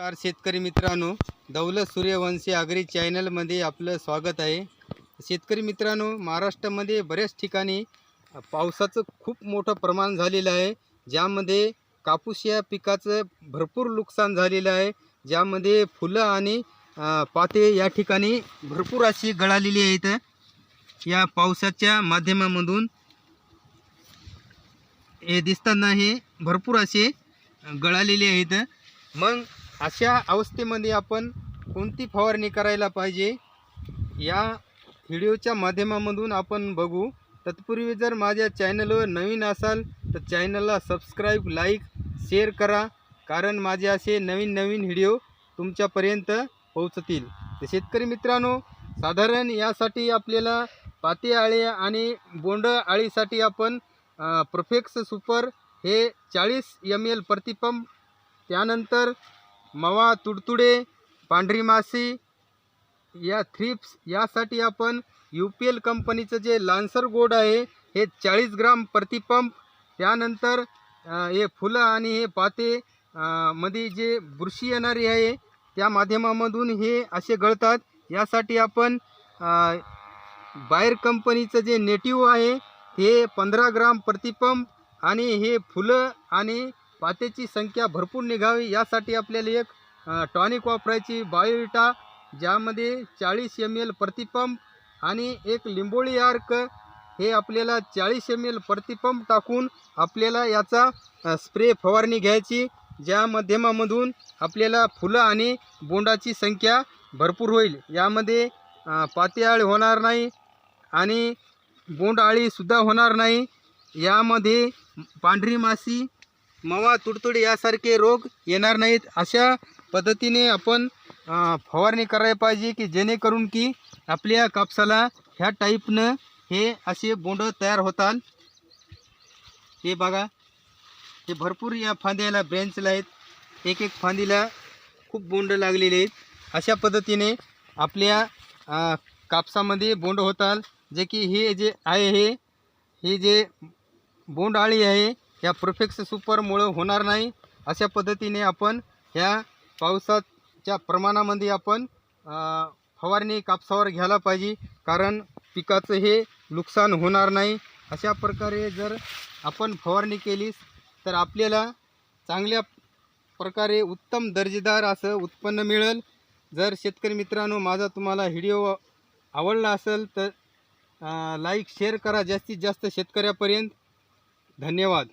नमस्कार शेतकरी मित्रांनो दौलत सूर्यवंशी आगरी चॅनलमध्ये आपलं स्वागत आहे. शेतकरी मित्रांनो महाराष्ट्रामध्ये बऱ्याच ठिकाणी पावसाचं खूप मोठं प्रमाण झालेलं आहे. ज्यामध्ये कापूस या पिकाचं भरपूर नुकसान झालेलं आहे. ज्यामध्ये फुलं आणि पाते या ठिकाणी भरपूर अशी गळालेली आहेत. या पावसाच्या माध्यमामधून हे दिसताना हे भरपूर असे गळालेले आहेत. मग अशा अवस्थेमध्ये आपण कोणती फवारणी करायला पाहिजे? या व्हिडिओच्या माध्यमामधून आपण बघू. तत्पूर्वी जर माझ्या चॅनलवर नवीन असाल तर चॅनलला सबस्क्राईब लाईक शेअर करा. कारण माझे असे नवीन नवीन व्हिडिओ तुमच्यापर्यंत पोहोचतील. तर शेतकरी मित्रांनो साधारण यासाठी आपल्याला पाती आळे आणि बोंड आळीसाठी आपण प्रोफेक्स सुपर हे चाळीस एम एल प्रतिपंप त्यानंतर मवा तुडतुडे पांढरी मासी या थ्रिप्स यासाठी आपण यू पी एल कंपनीचं जे लान्सर गोड आहे हे चाळीस ग्राम प्रतिपंप त्यानंतर हे फुलं आणि हे पाते मध्ये जे बुरशी येणारी आहे त्या माध्यमामधून हे असे गळतात. यासाठी आपण बाहेर कंपनीचं जे नेटिव्ह आहे हे पंधरा ग्राम प्रतिपंप आणि हे फुलं आणि पात्याची संख्या भरपूर निघावी यासाठी आपल्याला एक टॉनिक वापरायची. बायोविटा ज्यामध्ये चाळीस एम एल प्रतिपंप आणि एक लिंबोळी आर्क हे आपल्याला चाळीस एम एल प्रतिपंप टाकून आपल्याला याचा स्प्रे फवारणी घ्यायची. ज्या माध्यमामधून आपल्याला फुलं आणि बोंडाची संख्या भरपूर होईल. यामध्ये पातेआळी होणार नाही आणि बोंडआळीसुद्धा होणार नाही. यामध्ये पांढरी मासी मवा तुडतुडी यासारखे रोग येणार नाहीत. अशा पद्धतीने आपण फवारणी करायला पाहिजे की जेणेकरून की आपल्या कापसाला ह्या टाईपनं हे असे बोंड तयार होतात. हे बघा. हे भरपूर या फांद्याला ब्रँचला आहेत. एक एक फांदीला खूप बोंड लागलेले आहेत. अशा पद्धतीने आपल्या कापसामध्ये बोंड होतात. जे की हे जे आहे हे हे जे बोंड आळी आहे ह्या प्रोफेक्स सुपरमुळं होणार नाही. अशा पद्धतीने आपण ह्या पावसाच्या प्रमाणामध्ये आपण फवारणी कापसावर घ्यायला पाहिजे. कारण पिकाचं हे नुकसान होणार नाही. अशा प्रकारे जर आपण फवारणी केलीस तर आपल्याला चांगल्या प्रकारे उत्तम दर्जेदार असं उत्पन्न मिळेल. जर शेतकरी मित्रांनो माझा तुम्हाला व्हिडिओ आवडला असेल तर लाईक शेअर करा. जास्तीत जास्त शेतकऱ्यापर्यंत. धन्यवाद.